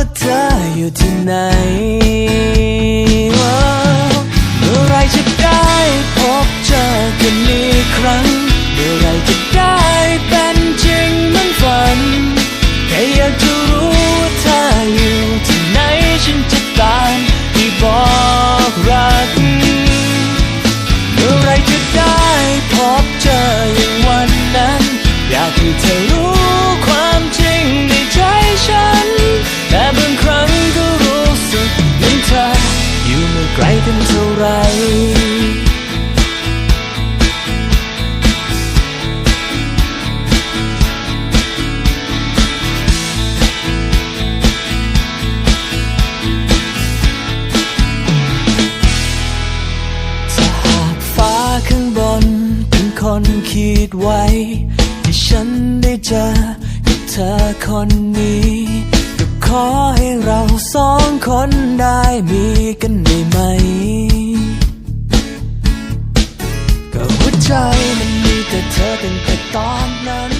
ว่าเธออยู่ที่ไหนเมื่อไรจะได้พบเจอกันอีกครั้ง เมื่อไรจะได้เป็นจริงเหมือนฝันแค่อยากจะรู้ว่าเธออยู่ที่ไหนฉันจะตามไปบอกรัก เมื่อไรจะได้พบเจออย่างวันนั้น อยากให้เธอ ไร ถ้าหากฟ้าข้างบนเป็นคนคิดไว้ที่ฉันได้เจอกับเธอคนนี้ก็ขอให้เราสองคนได้มีกันได้ไหม ใจมันมีแต่เธอตั้งแต่ตอนนั้น